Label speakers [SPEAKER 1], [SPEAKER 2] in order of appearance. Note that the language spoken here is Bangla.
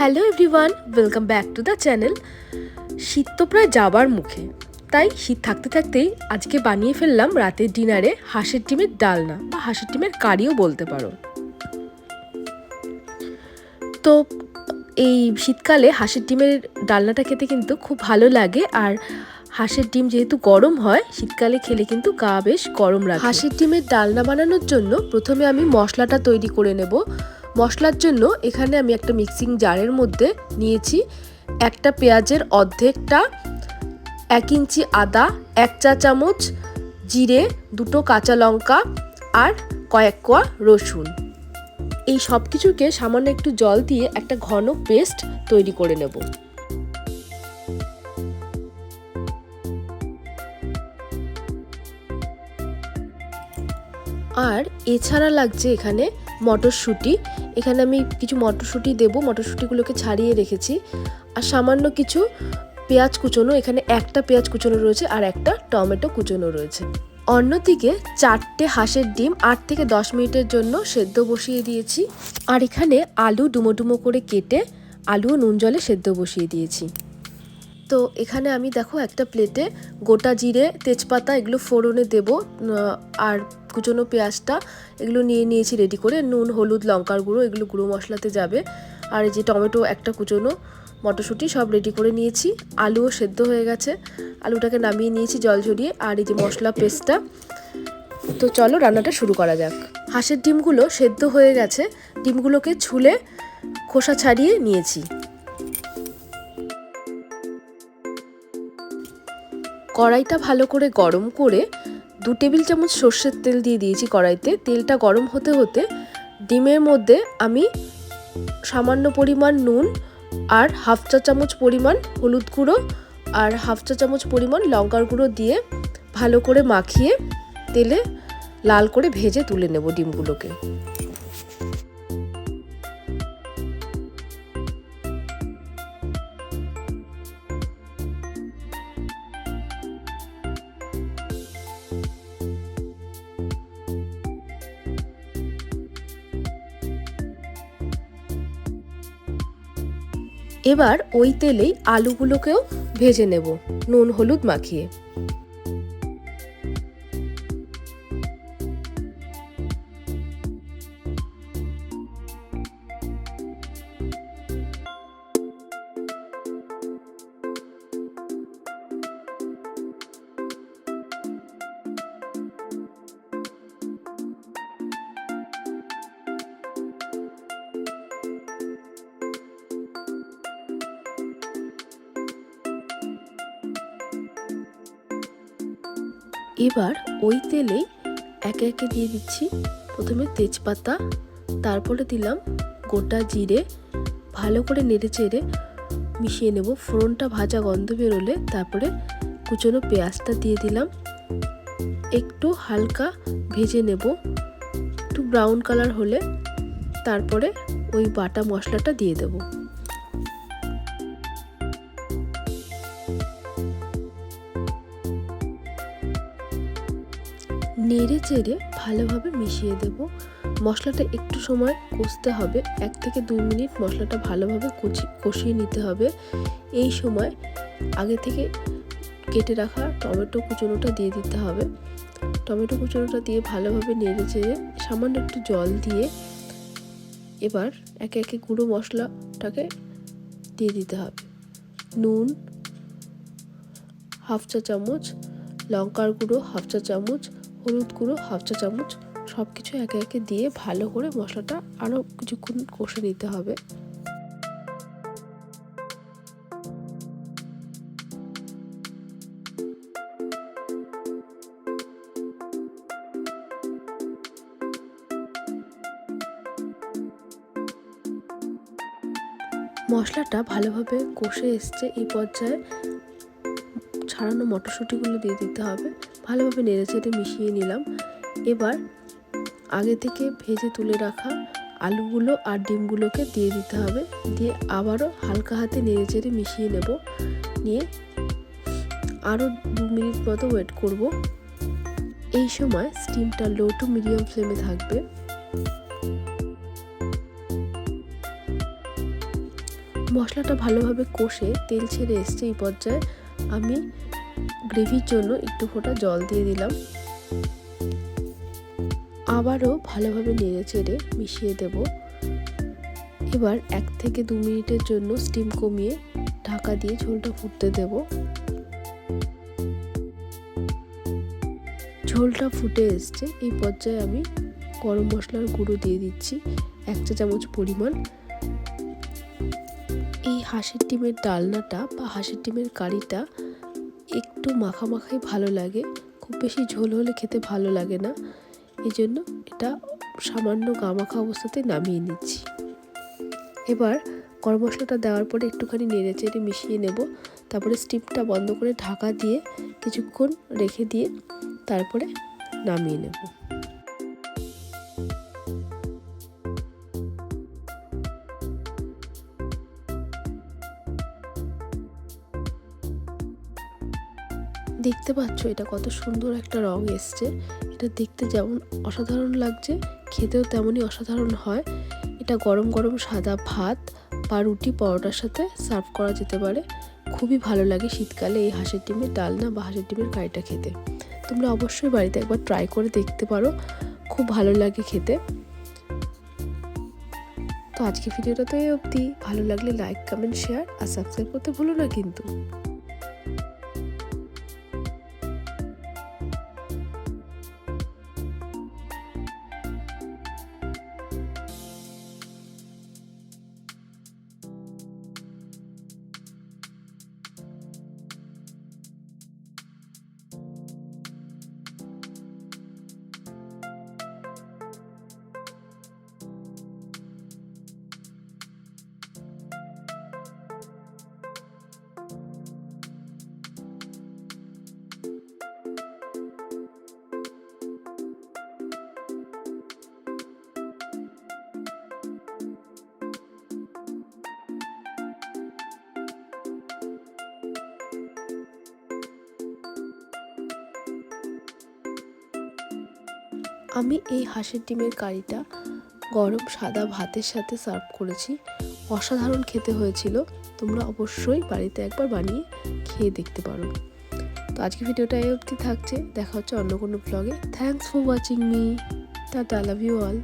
[SPEAKER 1] Hello everyone welcome back to the channel শীত তো প্রায় যাবার মুখে। তাই শীত থাকতে থাকতেই আজকে বানিয়ে ফেললাম রাতের ডিনারে হাঁসের ডিমের ডালনা বা হাঁসের ডিমের কারিও বলতে পারো। তো এই শীতকালে হাঁসের ডিমের ডালনাটা খেতে কিন্তু খুব ভালো লাগে আর হাঁসের ডিম যেহেতু গরম হয়, শীতকালে খেলে কিন্তু গা বেশ গরম লাগে। হাঁসের ডিমের ডালনা বানানোর জন্য প্রথমে আমি মশলাটা তৈরি করে নেব। মশলার জন্য এখানে আমি একটা মিক্সিং জারের মধ্যে নিয়েছি একটা পেঁয়াজের অর্ধেকটা, এক ইঞ্চি আদা, এক চা চামচ জিরে, দুটো কাঁচা লঙ্কা আর কয়েক কোয়া রসুন। এই সব কিছুকে সামান্য একটু জল দিয়ে একটা ঘন পেস্ট তৈরি করে নেব। আর এছাড়া লাগছে এখানে মটরশুঁটি। এখানে আমি কিছু মটরশুঁটি দেবো। মটরশুঁটিগুলোকে ছাড়িয়ে রেখেছি। আর সামান্য কিছু পেঁয়াজ কুচোনো। এখানে একটা পেঁয়াজ কুচোনো রয়েছে আর একটা টমেটো কুচোনো রয়েছে। অন্যদিকে চারটে হাঁসের ডিম আট থেকে দশ মিনিটের জন্য সেদ্ধ বসিয়ে দিয়েছি। আর এখানে আলু ডুমো ডুমো করে কেটে আলু নুন জলে সেদ্ধ বসিয়ে দিয়েছি। তো এখানে আমি দেখো একটা প্লেটে গোটা জিরে, তেজপাতা এগুলো ফোড়নে দেব। আর কুচনো পেঁয়াজটা এগুলো নিয়ে নিয়েছি রেডি করে, নুন, হলুদ, লঙ্কার গুঁড়ো, এগুলো গুঁড়ো মশলাতে যাবে। আর এই যে টমেটো একটা কুচনো মটরশুঁটি সব রেডি করে নিয়েছি। আলুও সেদ্ধ হয়ে গেছে। আলুটাকে নামিয়ে নিয়েছি জল ঝরিয়ে। আর এই যে মশলা পেস্টটা, তো চলো রান্নাটা শুরু করা যাক। হাঁসের ডিমগুলো সেদ্ধ হয়ে গেছে। ডিমগুলোকে ছুলে খোসা ছাড়িয়ে নিয়েছি। কড়াইটা ভালো করে গরম করে দু টেবিল চামচ সর্ষের তেল দিয়ে দিয়েছি কড়াইতে। তেলটা গরম হতে হতে ডিমের মধ্যে আমি সামান্য পরিমাণ নুন আর হাফ চা চামচ পরিমাণ হলুদ গুঁড়ো আর হাফ চা চামচ পরিমাণ লঙ্কার গুঁড়ো দিয়ে ভালো করে মাখিয়ে তেলে লাল করে ভেজে তুলে নেব ডিমগুলোকে। এবার ওই তেলেই আলুগুলোকেও ভেজে নেব। নুন হলুদ মাখিয়ে। এবার ওই তেলেই একে একে দিয়ে দিচ্ছি। প্রথমে তেজপাতা, তারপরে দিলাম গোটা জিরে। ভালো করে নেড়ে চেড়ে মিশিয়ে নেব। ফোড়নটা ভাজা গন্ধ বেরোলে তারপরে কুচনো পেঁয়াজটা দিয়ে দিলাম। একটু হালকা ভেজে নেব। একটু ব্রাউন কালার হলে তারপরে ওই বাটা মশলাটা দিয়ে দেবো। নেড়ে চেড়ে ভালোভাবে মিশিয়ে দেব। মশলাটা একটু সময় কষতে হবে। এক থেকে দুই মিনিট মশলাটা ভালোভাবে কচি, কষিয়ে নিতে হবে। এই সময় আগে থেকে কেটে রাখা টমেটো কুচনোটা দিয়ে দিতে হবে। টমেটো কুচনোটা দিয়ে ভালোভাবে নেড়ে চেড়ে সামান্য একটু জল দিয়ে এবার একে একে গুঁড়ো মশলাটাকে দিয়ে দিতে হবে। নুন, হাফ চা চামচ, লঙ্কার গুঁড়ো, হাফ চা চামচ হলুদ গুঁড়ো, হাফ চা চামচ সব কিছু একে একে দিয়ে ভালো করে মশলাটা আরও কিছুক্ষণ কষে নিতে হবে। মশলাটা ভালোভাবে কষে এসছে, এই পর্যায়ে ছাড়ানো মটরশুঁটিগুলো দিয়ে দিতে হবে। ভালোভাবে নেড়ে চেড়ে মিশিয়ে নিলাম। এবার আগে থেকে ভেজে তুলে রাখা আলুগুলো আর ডিমগুলোকে দিয়ে দিতে হবে। দিয়ে আবারও হালকা হাতে নেড়ে চেড়ে মিশিয়ে নেব। নিয়ে আরও দু মিনিট মতো ওয়েট করব। এই সময় স্টিমটা লো টু মিডিয়াম ফ্লেমে থাকবে। মশলাটা ভালোভাবে কষে তেল ছেড়ে এসছে এই পর্যায়ে। আমি গ্রেভির জন্য একটু ফোঁটা জল দিয়ে দিলাম। আবারও ভালোভাবে নেড়ে চেড়ে মিশিয়ে দেব। এবার এক থেকে দু মিনিটের জন্য স্টিম কমিয়ে ঢাকা দিয়ে ঝোলটা ফুটতে দেব। ঝোলটা ফুটে এসছে। এই পর্যায়ে আমি গরম মশলার গুঁড়ো দিয়ে দিচ্ছি এক চা চামচ পরিমাণ। এই হাঁসের ডিমের ডালনাটা বা হাঁসের ডিমের কারিটা একটু মাখা মাখাই ভালো লাগে। খুব বেশি ঝোল হলে খেতে ভালো লাগে না। এই জন্য এটা সামান্য গামাখা অবস্থাতে নামিয়ে নিচ্ছি। এবার গরম মশলাটা দেওয়ার পরে একটুখানি নেড়ে চেড়ে মিশিয়ে নেব। তারপরে স্টিমটা বন্ধ করে ঢাকা দিয়ে কিছুক্ষণ রেখে দিয়ে তারপরে নামিয়ে নেব। দেখতে পাচ্ছ এটা কত সুন্দর একটা রং এসছে। এটা দেখতে যেমন অসাধারণ লাগছে, খেতেও তেমনই অসাধারণ হয়। এটা গরম গরম সাদা ভাত বা রুটি পরোটার সাথে সার্ভ করা যেতে পারে। খুবই ভালো লাগে শীতকালে এই হাঁসের ডিমের ডালনা বা হাঁসের ডিমের কারিটা খেতে। তোমরা অবশ্যই বাড়িতে একবার ট্রাই করে দেখতে পারো, খুব ভালো লাগে খেতে। তো আজকে ভিডিওটা তো এই অবধি, ভালো লাগলে লাইক কমেন্ট শেয়ার আর সাবস্ক্রাইব করতে ভুলো না কিন্তু। আমি এই হাঁসের ডিমের কারিটা গরম সাদা ভাতের সাথে সার্ভ করেছি। অসাধারণ খেতে হয়েছিল। তোমরা অবশ্যই বাড়িতে একবার বানিয়ে খেয়ে দেখতে পারো। তো আজকে ভিডিওটা এই অবধি থাকছে। দেখা হচ্ছে অন্য কোনো ব্লগে thanks for watching me tata love you all